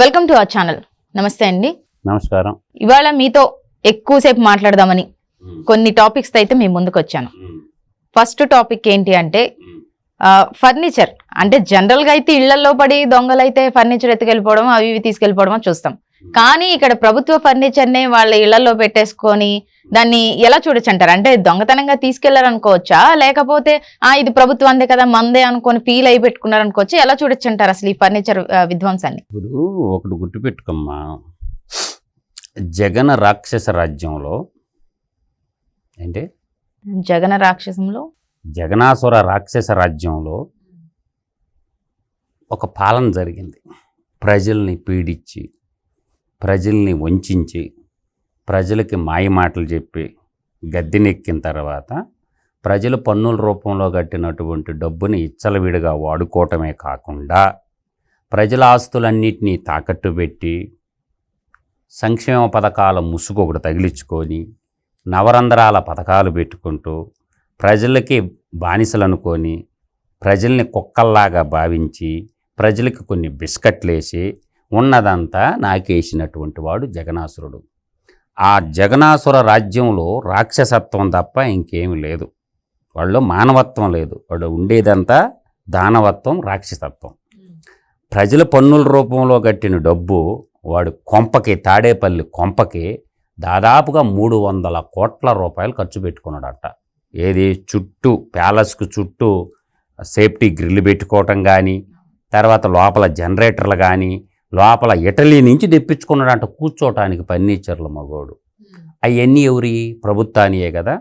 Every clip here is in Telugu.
వెల్కమ్ టు అవర్ ఛానల్ నమస్తే అండి. నమస్కారం. ఇవాళ మీతో ఎక్కువసేపు మాట్లాడదామని కొన్ని టాపిక్స్ అయితే మేము ముందుకు వచ్చాను. ఫస్ట్ టాపిక్ ఏంటి అంటే ఫర్నిచర్ అంటే జనరల్గా అయితే ఇళ్ళలో పడి దొంగలు అయితే ఫర్నిచర్ ఎత్తుకెళ్ళిపోవడం అవి ఇవి తీసుకెళ్ళిపోవడం చూస్తాం. కానీ ఇక్కడ ప్రభుత్వ ఫర్నిచర్ని వాళ్ళ ఇళ్ళలో పెట్టేసుకొని దాన్ని ఎలా చూడొచ్చు అంటారు అంటే దొంగతనంగా తీసుకెళ్ళారనుకోవచ్చా? లేకపోతే ఆ ఇది ప్రభుత్వందే కదా మందే అనుకొని ఫీల్ అయి పెట్టుకున్నారు అనుకోవచ్చు ఎలా చూడొచ్చు అంటారు అసలు ఈ ఫర్నిచర్ విధ్వంసాన్ని? ఇప్పుడు ఒకటి గుర్తుపెట్టుకోమ్మా. జగన రాక్షస రాజ్యంలో ఏంటి? జగన రాక్షసంలో? జగనాసుర రాక్షస రాజ్యంలో ఒక పాలన జరిగింది. ప్రజల్ని పీడించి ప్రజల్ని వంచించి ప్రజలకి మాయమాటలు చెప్పి గద్దెనెక్కిన తర్వాత ప్రజలు పన్నుల రూపంలో కట్టినటువంటి డబ్బుని ఇచ్చలవిడిగా వాడుకోవటమే కాకుండా ప్రజల ఆస్తులన్నింటినీ తాకట్టు పెట్టి సంక్షేమ పథకాల ముసుగు ఒకటి తగిలించుకొని నవరంధ్రాల పథకాలు పెట్టుకుంటూ ప్రజలకి బానిసలనుకొని ప్రజల్ని కుక్కల్లాగా భావించి ప్రజలకి కొన్ని బిస్కట్లు వేసి ఉన్నదంతా నాకేసినటువంటి వాడు జగనాసురుడు ఆ జగనాసుర రాజ్యంలో రాక్షసత్వం తప్ప ఇంకేమీ లేదు. వాళ్ళు మానవత్వం లేదు. వాడు ఉండేదంతా దానవత్వం రాక్షసత్వం. ప్రజల పన్నుల రూపంలో కట్టిన డబ్బు వాడు కొంపకి తాడేపల్లి కొంపకి దాదాపుగా మూడు వందల కోట్ల రూపాయలు ఖర్చు పెట్టుకున్నాడట. ఏది చుట్టూ ప్యాలెస్కు చుట్టూ సేఫ్టీ గ్రిల్ పెట్టుకోవటం కానీ తర్వాత లోపల జనరేటర్లు కానీ లోపల ఇటలీ నుంచి తెప్పించుకున్నాడంట కూర్చోటానికి ఫర్నిచర్లు మగోడు. అవన్నీ ఎవరి? ప్రభుత్వానియే కదా.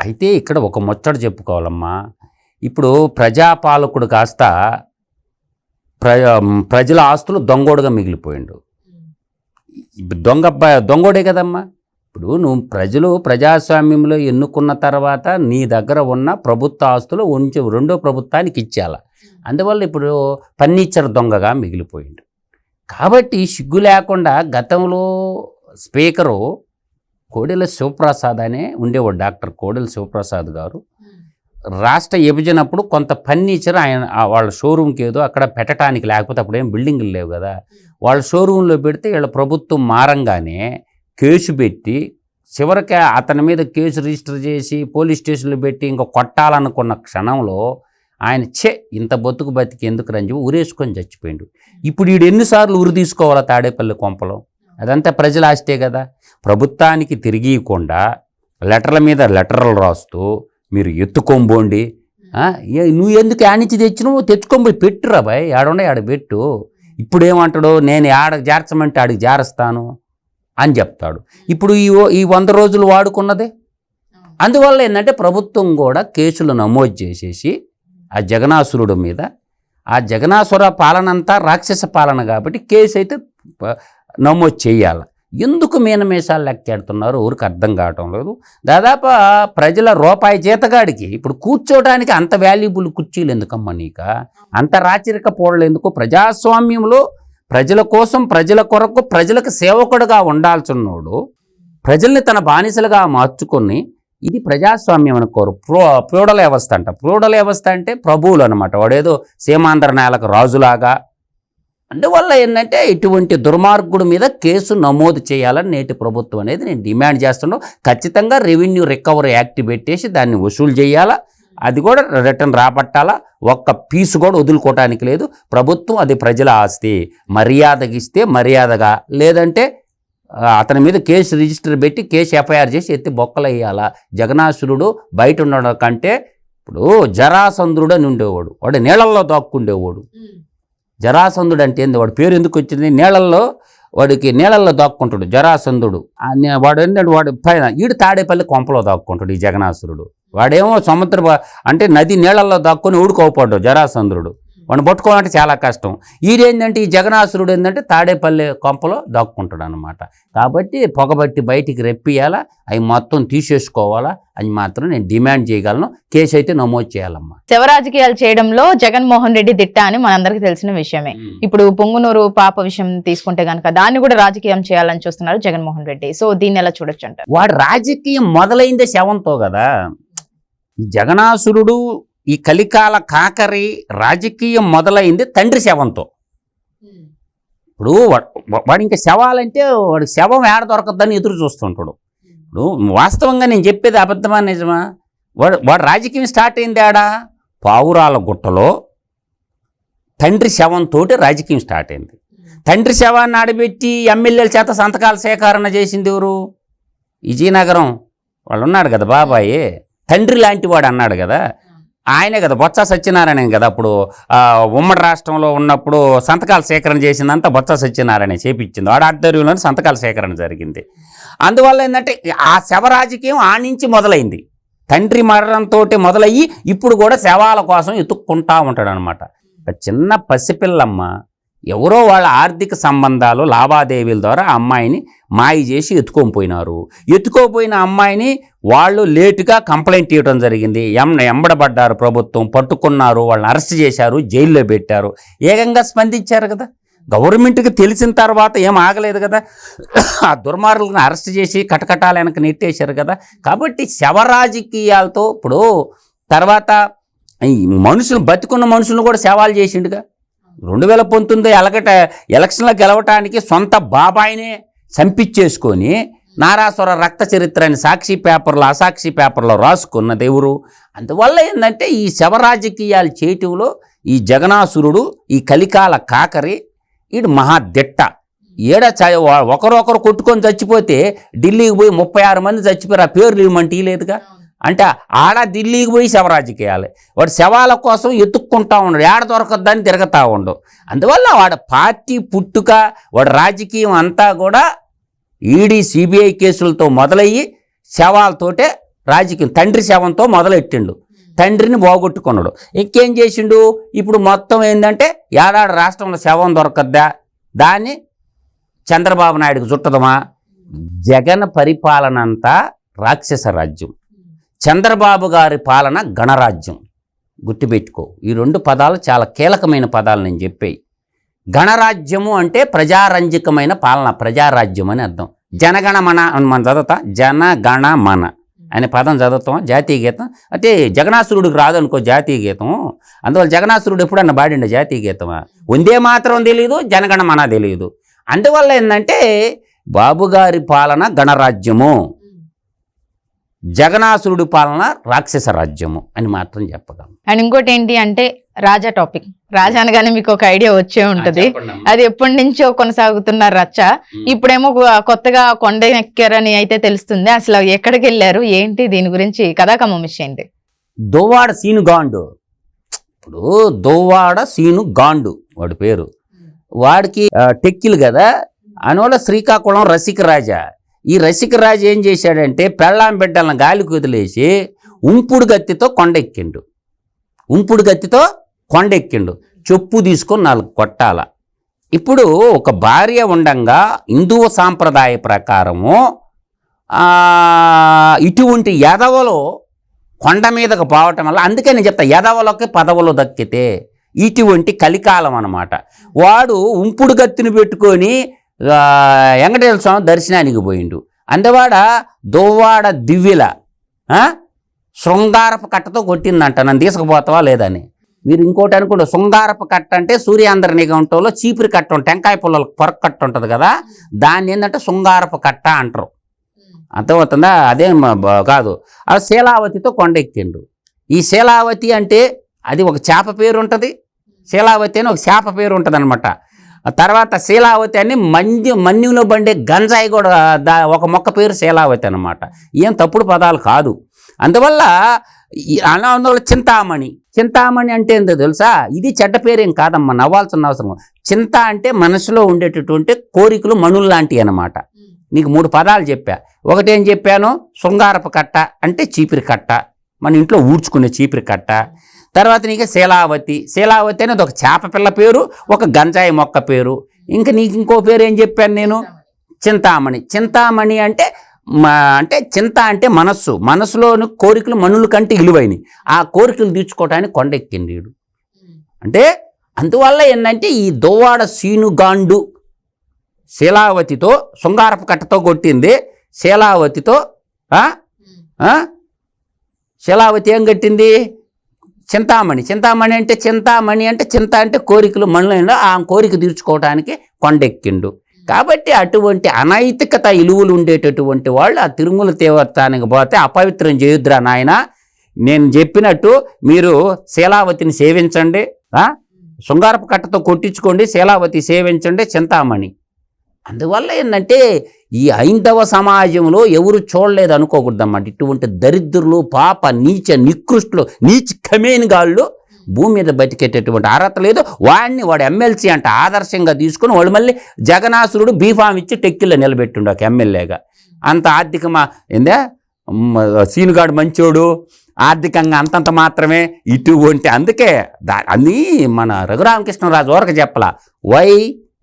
అయితే ఇక్కడ ఒక ముచ్చట చెప్పుకోవాలమ్మా. ఇప్పుడు ప్రజాపాలకుడు కాస్త ప్ర ప్రజల ఆస్తులు దొంగోడుగా మిగిలిపోయిండు. ఇప్పుడు దొంగ దొంగోడే కదమ్మా. ఇప్పుడు నువ్వు ప్రజలు ప్రజాస్వామ్యంలో ఎన్నుకున్న తర్వాత నీ దగ్గర ఉన్న ప్రభుత్వ ఆస్తులు ఉంచి రెండో ప్రభుత్వానికి ఇచ్చేయాల. అందువల్ల ఇప్పుడు ఫర్నిచర్ దొంగగా మిగిలిపోయిండు. కాబట్టి సిగ్గు లేకుండా గతంలో స్పీకరు కోడెల శివప్రసాద్ అనే ఉండేవాడు డాక్టర్ కోడెల శివప్రసాద్ గారు. రాష్ట్ర విభజనప్పుడు కొంత ఫర్నిచర్ ఆయన వాళ్ళ షోరూమ్కి ఏదో అక్కడ పెట్టడానికి లేకపోతే అప్పుడు ఏం బిల్డింగ్లు లేవు కదా. వాళ్ళ షోరూంలో పెడితే వీళ్ళ ప్రభుత్వం మారంగానే కేసు పెట్టి చివరికి అతని మీద కేసు రిజిస్టర్ చేసి పోలీస్ స్టేషన్లో పెట్టి ఇంకా కొట్టాలనుకున్న క్షణంలో ఆయన ఛే ఇంత బతుకు బతికి ఎందుకు రంజు ఊరేసుకొని చచ్చిపోయిండు. ఇప్పుడు వీడు ఎన్నిసార్లు ఉరి తీసుకోవాలా తాడేపల్లి కొంపలో? అదంతా ప్రజల ఆస్తే కదా. ప్రభుత్వానికి తిరిగియకుండా లెటర్ల మీద లెటర్లు రాస్తూ మీరు ఎత్తుకొంబోండి. నువ్వు ఎందుకు ఆనించి తెచ్చినావు తెచ్చుకోబోయి పెట్టురా బాయ్. ఆడుండే ఆడ పెట్టు. ఇప్పుడు ఏమంటాడు నేను ఆడ జార్చమంటే ఆడికి చేరస్తాను అని చెప్తాడు. ఇప్పుడు ఈ ఈ వంద రోజులు వాడుకున్నదే? అందువల్ల ఏంటంటే ప్రభుత్వం కూడా కేసులు నమోదు చేసేసి ఆ జగనాసురుడు మీద. ఆ జగనాసుర పాలన అంతా రాక్షస పాలన కాబట్టి కేసు అయితే నమోదు చేయాలి. ఎందుకు మీనమేషాలు లెక్కెడుతున్నారు? ఊరికి అర్థం కావటం లేదు. దాదాపు ప్రజల రూపాయి జీతగాడికి ఇప్పుడు కూర్చోవడానికి అంత వాల్యుబుల్ కుర్చీలు ఎందుకమ్మా నీక? అంత రాచరిక పోడలు ఎందుకు? ప్రజాస్వామ్యంలో ప్రజల కోసం ప్రజల కొరకు ప్రజలకు సేవకుడుగా ఉండాల్సినోడు ప్రజల్ని తన బానిసలుగా మార్చుకొని ఇది ప్రజాస్వామ్యం అనుకోరు. ప్రో ప్యూడల వ్యవస్థ అంట. ప్యూడల వ్యవస్థ అంటే ప్రభువులు అనమాట వాడేదో సీమాంధ్ర నేలకు రాజులాగా. అందువల్ల ఏంటంటే ఇటువంటి దుర్మార్గుడి మీద కేసు నమోదు చేయాలని నేటి ప్రభుత్వం అనేది నేను డిమాండ్ చేస్తున్నాను ఖచ్చితంగా రెవెన్యూ రికవరీ యాక్ట్ పెట్టేసి దాన్ని వసూలు చేయాలా? అది కూడా రిటర్న్ రాబట్టాలా? ఒక్క పీసు కూడా వదులుకోవటానికి లేదు. ప్రభుత్వం అది ప్రజల ఆస్తి. మర్యాదకి ఇస్తే మర్యాదగా. లేదంటే అతని మీద కేసు రిజిస్టర్ పెట్టి కేసు ఎఫ్ఐఆర్ చేసి ఎత్తి బొక్కలు వేయాలా జగనాసురుడు బయట ఉండడం కంటే ఇప్పుడు జరాసంద్రుడు అని ఉండేవాడు. వాడు నీళ్ళల్లో దాక్కుండేవాడు. జరాసంధుడు అంటే ఏంది? వాడి పేరు ఎందుకు వచ్చింది? నీళ్ళల్లో వాడికి నీళ్ళల్లో దాక్కుంటాడు జరాసంధుడు. వాడు ఏంటంటే వాడు పైన ఈడు తాడేపల్లి కొంపలో దాక్కుంటాడు ఈ జగనాసురుడు వాడేమో సముద్ర అంటే నది నీళ్ళల్లో దాక్కొని ఊడుకోపడ్డు జరాసంధుడు. వాడిని పట్టుకోవాలంటే చాలా కష్టం. ఈడేంటంటే ఈ జగనాసురుడు ఏంటంటే తాడేపల్లి కొంపలో దాక్కుంటాడు అనమాట కాబట్టి పొగబట్టి బయటికి రెప్పియాలా అవి మొత్తం తీసేసుకోవాలా అని మాత్రం నేను డిమాండ్ చేయగలను. కేసు అయితే నమోదు చేయాలమ్మా. శవ రాజకీయాలు చేయడంలో జగన్మోహన్ రెడ్డి దిట్ట అని మనందరికీ తెలిసిన విషయమే. ఇప్పుడు పొంగునూరు పాప విషయం తీసుకుంటే గనక దాన్ని కూడా రాజకీయం చేయాలని చూస్తున్నారు జగన్మోహన్ రెడ్డి. సో దీన్ని ఎలా చూడొచ్చు అంటారు? వాడు రాజకీయం మొదలైందే శవంతో కదా. జగనాసురుడు ఈ కలికాల కాకరి రాజకీయం మొదలైంది తండ్రి శవంతో. ఇప్పుడు వా- వాడు ఇంకా శవాలంటే వాడు శవం ఏడ దొరకద్దని ఎదురు చూస్తుంటాడు. ఇప్పుడు వాస్తవంగా నేను చెప్పేది అబద్ధమా నిజమా? వాడు వాడు రాజకీయం స్టార్ట్ అయింది ఆడ పావురాల గుట్టలో తండ్రి శవంతో రాజకీయం స్టార్ట్ అయింది. తండ్రి శవాన్ని ఆడబెట్టి ఎమ్మెల్యేల చేత సంతకాల సేకరణ చేసింది ఎవరు? విజయనగరం. వాళ్ళు ఉన్నాడు కదా బాబాయి. తండ్రి లాంటి వాడు అన్నాడు కదా. ఆయనే కదా బొత్స సత్యనారాయణ కదా అప్పుడు ఉమ్మడి రాష్ట్రంలో ఉన్నప్పుడు సంతకాల సేకరణ చేసిందంతా బొత్స సత్యనారాయణ చేపించింది. వాడు ఆధ్వర్యంలో సంతకాల సేకరణ జరిగింది. అందువల్ల ఏంటంటే ఆ శవ రాజకీయం ఆ నుంచి మొదలైంది. తండ్రి మరణంతో మొదలయ్యి ఇప్పుడు కూడా శవాల కోసం ఎత్తుక్కుంటా ఉంటాడు అనమాట చిన్న పసిపిల్లమ్మ ఎవరో వాళ్ళ ఆర్థిక సంబంధాలు లావాదేవీల ద్వారా అమ్మాయిని మాయ చేసి ఎత్తుకోపోయినారు ఎత్తుకోపోయిన అమ్మాయిని వాళ్ళు లేటుగా కంప్లైంట్ ఇవ్వడం జరిగింది. ఎం ఎంబడబడ్డారు ప్రభుత్వం పట్టుకున్నారు వాళ్ళని అరెస్ట్ చేశారు జైల్లో పెట్టారు. ఏకంగా స్పందించారు కదా. గవర్నమెంట్కి తెలిసిన తర్వాత ఏం ఆగలేదు కదా. ఆ దుర్మార్గులను అరెస్ట్ చేసి కటకటాల వెనక నెట్టేశారు కదా. కాబట్టి శవ రాజకీయాలతో ఇప్పుడు తర్వాత మనుషులు బతికున్న మనుషులను కూడా శవాలు చేసిండుగా. రెండు వేల పంతొమ్మిది ఎలగట ఎలక్షన్లో గెలవటానికి సొంత బాబాయినే చంపించేసుకొని నారాసుర రక్త చరిత్రని సాక్షి పేపర్లో అసాక్షి పేపర్లో రాసుకున్న దేవుడు అందువల్ల ఏంటంటే ఈ శవ రాజకీయాలు చేయటంలో ఈ జగనాసురుడు ఈ కలికాల కాకరి ఈడు మహాదిట్ట ఏడ చ ఒకరొకరు కొట్టుకొని చచ్చిపోతే ఢిల్లీకి పోయి ముప్పై ఆరు మంది చచ్చిపోయారు ఆ పేర్లు ఇవ్వమంటే లేదుగా అంటే ఆడ ఢిల్లీకి పోయి శవరాజకీయాలు వాడు శవాల కోసం ఎత్తుక్కుంటా ఉండడు ఏడ దొరకద్దని తిరగతా ఉండు. అందువల్ల వాడు పార్టీ పుట్టుక వాడు రాజకీయం అంతా కూడా ఈడీ సిబిఐ కేసులతో మొదలయ్యి శవాలతోటే రాజకీయం తండ్రి శవంతో మొదలెట్టిండు. తండ్రిని పోగొట్టుకున్నాడు. ఇంకేం చేసిండు? ఇప్పుడు మొత్తం ఏంటంటే ఏడాడు రాష్ట్రంలో శవం దొరకద్దా? దాన్ని చంద్రబాబు నాయుడుకి చుట్టదమా? జగన్ పరిపాలన అంతా రాక్షస రాజ్యం. చంద్రబాబు గారి పాలన గణరాజ్యం. గుర్తుపెట్టుకో ఈ రెండు పదాలు చాలా కీలకమైన పదాలు నేను చెప్పాయి గణరాజ్యము అంటే ప్రజారంజకమైన పాలన ప్రజారాజ్యం అని అర్థం. జనగణమన అని మనం చదువుతా జనగణమన. అనే పదం చదువుతాం జాతీయ గీతం. అంటే జగనాసురుడికి రాదు అనుకో జాతీయ గీతం. అందువల్ల జగనాసురుడు ఎప్పుడన్నా పాడిండ జాతీయ గీతమా? ఉందే మాత్రం తెలియదు జనగణమన తెలియదు అందువల్ల ఏంటంటే బాబుగారి పాలన గణరాజ్యము. జగనాసురుడి పాలన రాక్షస రాజ్యము అని మాత్రం చెప్పగలను. అండ్ ఇంకోటి ఏంటి అంటే రాజా టాపిక్. రాజా అనగానే మీకు ఒక ఐడియా వచ్చే ఉంటది. అది ఎప్పటి నుంచో కొనసాగుతున్న రచ్చ. ఇప్పుడేమో కొత్తగా కొండ ఎక్కారని అయితే తెలుస్తుంది. అసలు ఎక్కడికి వెళ్ళారు? ఏంటి దీని గురించి కథాకమ్మ మిస్ ఏంటి దోవాడ సీను గాండు. ఇప్పుడు దోవాడ సీను గాండు వాడి పేరు. వాడికి టెక్కిలు కదా? అనోళ్ళ శ్రీకాకుళం రసికరాజా ఈ రసికరాజు ఏం చేశాడంటే పెళ్ళాం బిడ్డలను గాలి వదిలేసి ఉంపుడు గత్తితో కొండెక్కిండు. ఉంపుడు గత్తితో కొండెక్కిండు. చెప్పు తీసుకొని నాలుగు కొట్టాల. ఇప్పుడు ఒక భార్య ఉండంగా హిందూ సాంప్రదాయ ప్రకారము ఇటువంటి యదవలు కొండ మీదకు పోవటం వల్ల అందుకే నేను చెప్తా యదవలకి పదవులు దక్కితే ఇటువంటి కలికాలం అన్నమాట. వాడు ఉంపుడు గత్తిని పెట్టుకొని వెంకటేశ్వర స్వామి దర్శనానికి పోయిండు. అందువాడ దోవాడ దివ్యల శృంగారపు కట్టతో కొట్టిందంట. నన్ను తీసుకుపోతావా లేదని మీరు ఇంకోటి అనుకుంటే శృంగారపు కట్ట అంటే సూర్యాంధ్ర నిఘంటులో చీపురి కట్ట ఉంటుంది టెంకాయ పుల్లలకు పొరక కట్ట ఉంటుంది కదా. దాన్ని ఏంటంటే శృంగారపు కట్ట అంటారు. అర్థమవుతుందా? అదే కాదు. ఆ శీలావతితో కొండెక్కిండు ఈ శీలావతి అంటే అది ఒక చేప పేరు ఉంటుంది. శీలావతి అని ఒక చేప పేరు ఉంటుంది అనమాట తర్వాత శీలావతి అని మంజు మన్యులో బండే గంజాయి కూడా దా ఒక మొక్క పేరు శీలావతి అనమాట ఏం తప్పుడు పదాలు కాదు. అందువల్ల ఈ అలా అందువల్ల చింతామణి. చింతామణి అంటే ఏంటో తెలుసా? ఇది చెడ్డ పేరేం కాదమ్మా నవ్వాల్సిన అవసరం చింత అంటే మనసులో ఉండేటటువంటి కోరికలు మణులు లాంటివి అనమాట నీకు మూడు పదాలు చెప్పా. ఒకటేం చెప్పాను? శృంగారపు కట్ట అంటే చీపిరి కట్ట. మన ఇంట్లో ఊడ్చుకునే చీపిరి కట్ట. తర్వాత నీకు శీలావతి. శీలావతి అనేది ఒక చేప పిల్ల పేరు ఒక గంజాయి మొక్క పేరు. ఇంకా నీకు ఇంకో పేరు ఏం చెప్పాను నేను? చింతామణి. చింతామణి అంటే మా అంటే చింత అంటే మనస్సు. మనస్సులోని కోరికలు మనుల కంటే ఇలువైనవి. ఆ కోరికలు తీర్చుకోవటానికి కొండెక్కింది అంటే అందువల్ల ఏంటంటే ఈ దోవాడ సీనుగాండు శీలావతితో శృంగారపు కట్టతో కొట్టింది. శీలావతితో శీలావతి ఏం కట్టింది? చింతామణి. చింతామణి అంటే చింతామణి అంటే చింత అంటే కోరికలు మనలో ఆ కోరిక తీర్చుకోవడానికి కొండెక్కిండు. కాబట్టి అటువంటి అనైతికత ఇలువలు ఉండేటటువంటి వాళ్ళు ఆ తిరుమల తీవ్రతానికి పోతే అపవిత్రం చేయుద్రా నాయన. నేను చెప్పినట్టు మీరు శీలావతిని సేవించండి శృంగారపు కట్టతో కొట్టించుకోండి శీలావతి సేవించండి చింతామణి. అందువల్ల ఏంటంటే ఈ హైందవ సమాజంలో ఎవరు చూడలేదు అనుకోకూడదన్నమాట ఇటువంటి దరిద్రులు పాప నీచ నికృష్టులు నీచ కమేనిగాళ్ళు భూమి మీద బతికేటటువంటి అర్హత లేదు. వాడిని వాడు ఎమ్మెల్సీ అంట ఆదర్శంగా తీసుకుని వాడు మళ్ళీ జగనాసురుడు బీఫామ్ ఇచ్చి టెక్కిల్లో నిలబెట్టిండు ఒక ఎమ్మెల్యేగా. అంత ఆర్థికమా? ఏందే? సీనుగాడు మంచోడు ఆర్థికంగా అంతంత మాత్రమే ఇటువంటి అందుకే దా అది మన రఘురామకృష్ణరాజు ఊరక చెప్పలా. వై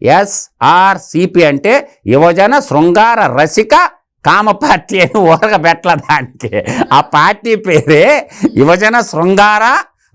ఎస్ఆర్సిపి అంటే యువజన శృంగార రసిక కామ పార్టీ అని ఊరక పెట్టల దానికి. ఆ పార్టీ పేరే యువజన శృంగార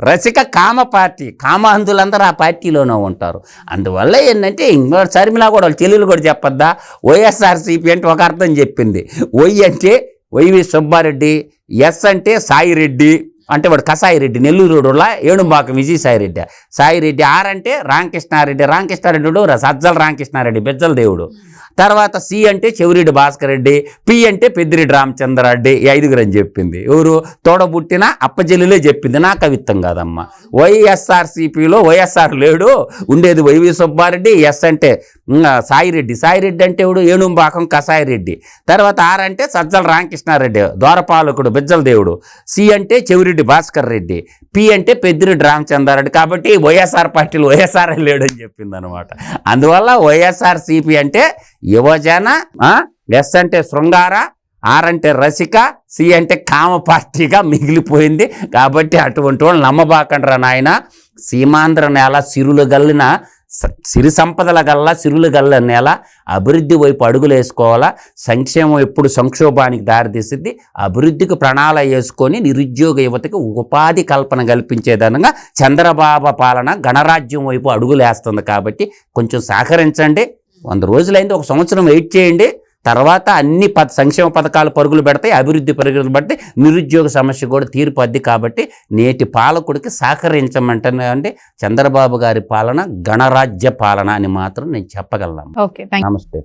రసిక కామ పార్టీ. కామాంధులందరూ ఆ పార్టీలోనే ఉంటారు. అందువల్ల ఏంటంటే ఇంకో శర్మిలా కూడా వాళ్ళ కూడా చెప్పొద్దా? వైఎస్ఆర్సీపీ అంటే ఒక అర్థం చెప్పింది. వై అంటే వైవి సుబ్బారెడ్డి ఎస్ అంటే సాయిరెడ్డి అంటే వాడు కసాయిరెడ్డి నెల్లూరు రోడ్డులా ఏడుంబాకం విజయసాయిరెడ్డి. సాయిరెడ్డి ఆర్ అంటే రామకృష్ణారెడ్డి రామకృష్ణారెడ్డి సజ్జల రామకృష్ణారెడ్డి బెజ్జల దేవుడు. తర్వాత సి అంటే చెవిరెడ్డి భాస్కర్ రెడ్డి పి అంటే పెద్దిరెడ్డి రామచంద్రారెడ్డి ఈ ఐదుగురు అని చెప్పింది. ఎవరు? తోడబుట్టిన అప్పజల్లులే చెప్పింది. నా కవిత్వం కాదమ్మా. వైఎస్ఆర్సీపీలో వైఎస్ఆర్ లేడు. ఉండేది వైవి సుబ్బారెడ్డి ఎస్ అంటే సాయిరెడ్డి. సాయిరెడ్డి అంటే ఎవడు? ఏనుంబాకం కసాయిరెడ్డి. తర్వాత ఆర్ అంటే సజ్జల రామకృష్ణారెడ్డి ద్వారపాలకుడు బిజ్జల దేవుడు. సి అంటే చెవిరెడ్డి భాస్కర్ రెడ్డి. పి అంటే పెద్దిరెడ్డి రామచంద్రారెడ్డి. కాబట్టి వైఎస్ఆర్ పార్టీలు వైఎస్ఆర్ లేడు అని చెప్పింది అనమాట అందువల్ల వైఎస్ఆర్ సిపి అంటే యువజన ఎస్ అంటే శృంగార ఆర్ అంటే రసిక సి అంటే కామ పార్టీగా మిగిలిపోయింది. కాబట్టి అటువంటి వాళ్ళు నమ్మబాకండ్రా నాయన. సీమాంధ్ర నేల సిరులు గల్లిన సిరి సంపదల గల్లా సిరులు గల్ల నేల అభివృద్ధి వైపు అడుగులు వేసుకోవాలా? సంక్షేమం ఎప్పుడు సంక్షోభానికి దారితీస్తుంది అభివృద్ధికి ప్రణాళ వేసుకొని నిరుద్యోగ యువతకి ఉపాధి కల్పన కల్పించేదనంగా చంద్రబాబు పాలన గణరాజ్యం వైపు అడుగులు వేస్తుంది. కాబట్టి కొంచెం సహకరించండి. వంద రోజులైంది ఒక సంవత్సరం వెయిట్ చేయండి. తర్వాత అన్ని ప సంక్షేమ పథకాలు పరుగులు పెడతాయి అభివృద్ధి పరుగులు పెడతాయి. నిరుద్యోగ సమస్య కూడా తీరిపోద్ది కాబట్టి నేటి పాలకుడికి సహకరించమంటే చంద్రబాబు గారి పాలన గణరాజ్య పాలన అని మాత్రం నేను చెప్పగలను. నమస్తే.